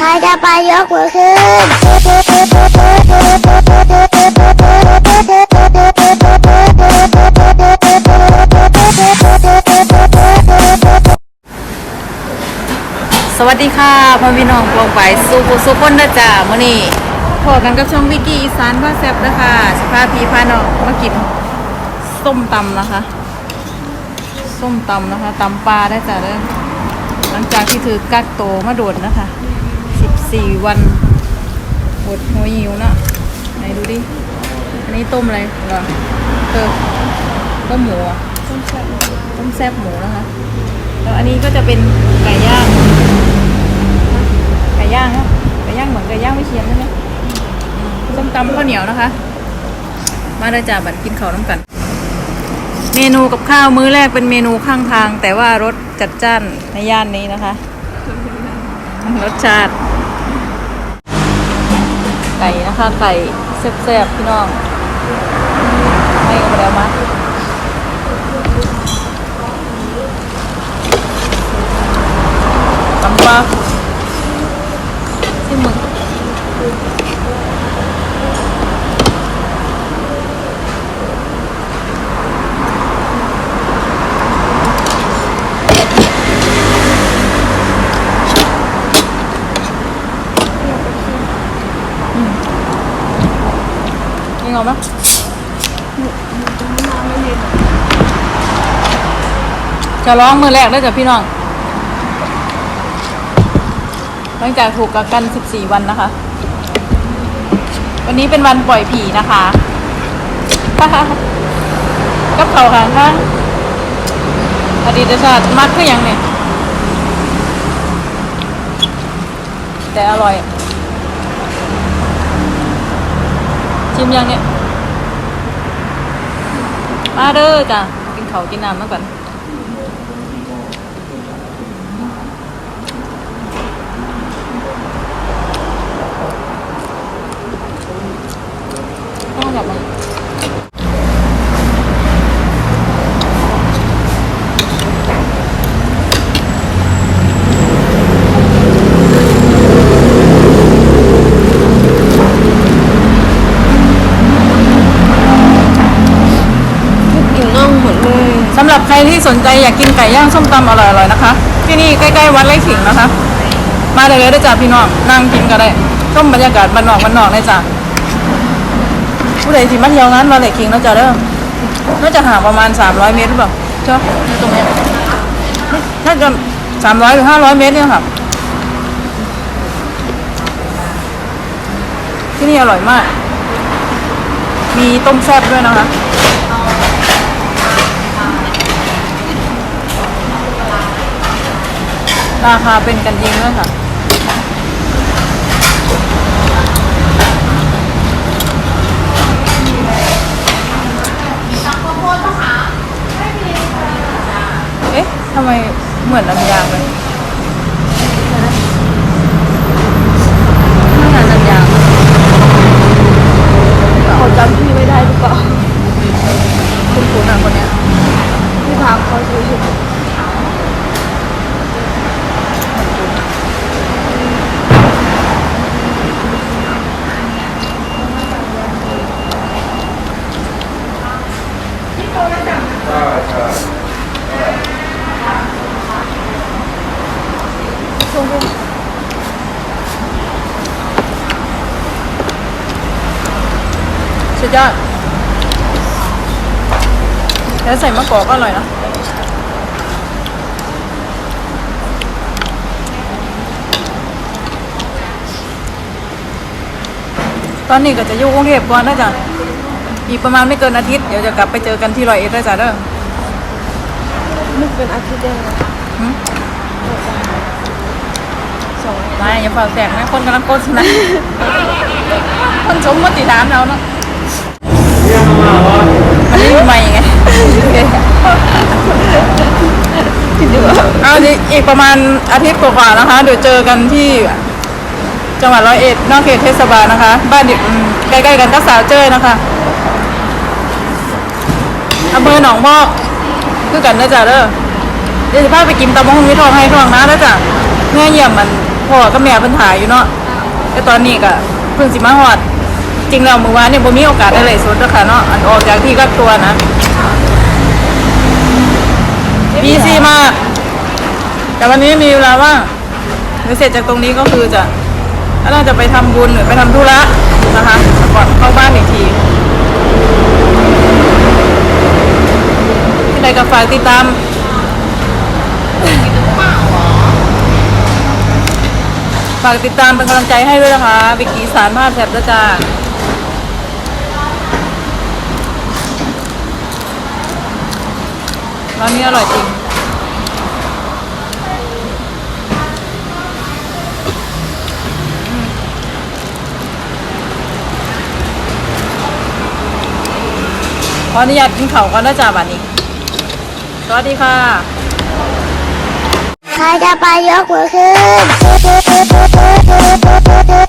ใครจะไปยกมือขึ้นสวัสดีค่ะพ่อพี่น้องปองไปสู้ผู้สู้คนนะจ๊ะมื้อนี้พอกันกับช่องวิกกี้อีสานบ้าแซ่บนะคะสิพาพี่พาน้องมากินส้มตำนะคะ ส้มตำนะคะตำปลาได้จ้ะเด้อหลังจากที่ถือกักโตมาโดดนะคะ 14 วันหดหัวหิวนะไหนดูดิ อันนี้ต้มอะไรเหรอเออต้มหมูต้มแซ่บต้มแซ่บหมูนะคะ แล้วอันนี้ก็จะเป็นไก่ย่าง ไก่ย่างครับไก่ย่างเหมือนไก่ย่างไม่เชียนใช่ไหมส้มตำข้าวเหนียวนะคะ มาเลยจ้าบัดกินข้าวน้ำกัน เมนูกับข้าวมื้อแรกเป็นเมนูข้างทาง แต่ว่ารสจัดจ้านในย่านนี้นะคะ รสชาติ ไก่นะคะไก่แซ่บๆพี่น้องให้กันไปแล้วมั้ยตำปลาที่มึง นี่เอาไหมจะร้องมือแรกได้จากพี่น้อง หลังจากถูกกักกัน 14 วันนะคะ วันนี้เป็นวันปล่อยผีนะคะกับเขาข้างข้างอดีตชาติมากคือหยังเนี่ย แต่อร่อย ชิมยังเนี่ยมาเด้อจ้ะกินเขากินน้ำมาก่อนต้องแบบมันกินน่องหมดเลยสำหรับใคร ที่สนใจอยากกินไก่ย่างส้มตำอร่อยๆนะคะ ที่นี่ใกล้ๆวัดไร่ขิงนะคะ มาเลยเลยได้อจ้ะพี่น้องนั่งกินก็ได้ชมบรรยากาศบ้านนอกบ้านนอกเลยจ้ะผู้ใดที่มาเที่ยวงานวัดไร่ขิงนะจ๊ะเด้อน่าจะห่างประมาณ 300 เมตรหรือเปล่าเจ้าตรงนี้ยน่าจะ300หรือ500 เมตรเนี่ยค่ะที่นี่อร่อยมาก มีต้มแซ่บด้วยนะคะ ราคาเป็นกันเองด้วยค่ะ เอ๊ะทำไมเหมือนน้ำยางเลยไม่น่าน้ำยางเขาจำพี่ไม่ได้หรือเปล่าคุณคุณอะคนเนี้ยที่ถามเขาซื้ออยู่ สุดยอดแล้วใส่มะกอกก็อร่อยนะตอนนี้ก็จะอยู่กรุงเทพก่อนนะจ๊ะอีกประมาณไม่เกินอาทิตย์ เดี๋ยวจะกลับไปเจอกันที่ร้อยเอ็ดได้จ้ะเด้อนึกเป็นอาทิตย์ได้ไหมหึสองไม่อย่าฝ่าแสงนะคนกำลังโฆษณาคนชมว่าติดตามเราเนาะ อันนี้ใหม่ไงคิดดูว่าเอาดิอีกประมาณอาทิตย์กว่าๆนะคะ เดี๋ยวเจอกันที่จังหวัดร้อยเอ็ดนอกเขตเทศบาลนะคะ บ้านดิอืมใกล้ๆกันกับสาวเจ้ยนะคะอำเภอหนองพอกคือกันนะจ๊ะเด้อเดี๋ยวจะพาไปกินตำมะฮุงวิทองให้ทองนะนะจ๊ะเมื่อเยี่ยมมันพ่อกับแม่เพิ่นถ่ายอยู่เนาะแต่ตอนนี้ก็เพิ่งสิมาฮอด จริงแล้วเมื้อวานเนี่ยบ่มีโอกาสได้เลยสดเด้อค่ะเนาะอันออกจากที่กักตัวนะบีซีมาก แต่วันนี้มีเวลาว่างเดี๋ยวเสร็จจากตรงนี้ก็คือจะก็น่าจะไปทำบุญหรือไปทำธุระนะคะก่อนเข้าบ้านอีกทีที่ใดก็ฝากติดตามฝากติดตามเป็นกำลังใจให้ด้วยนะคะวิกกี้สารภาพแถบด้วยจ้า ร้านนี้อร่อยจริง ขออนุญาตกินเขาก่อนนะจ้าบัดนี้ สวัสดีค่ะ ใครจะไปยกมือขึ้น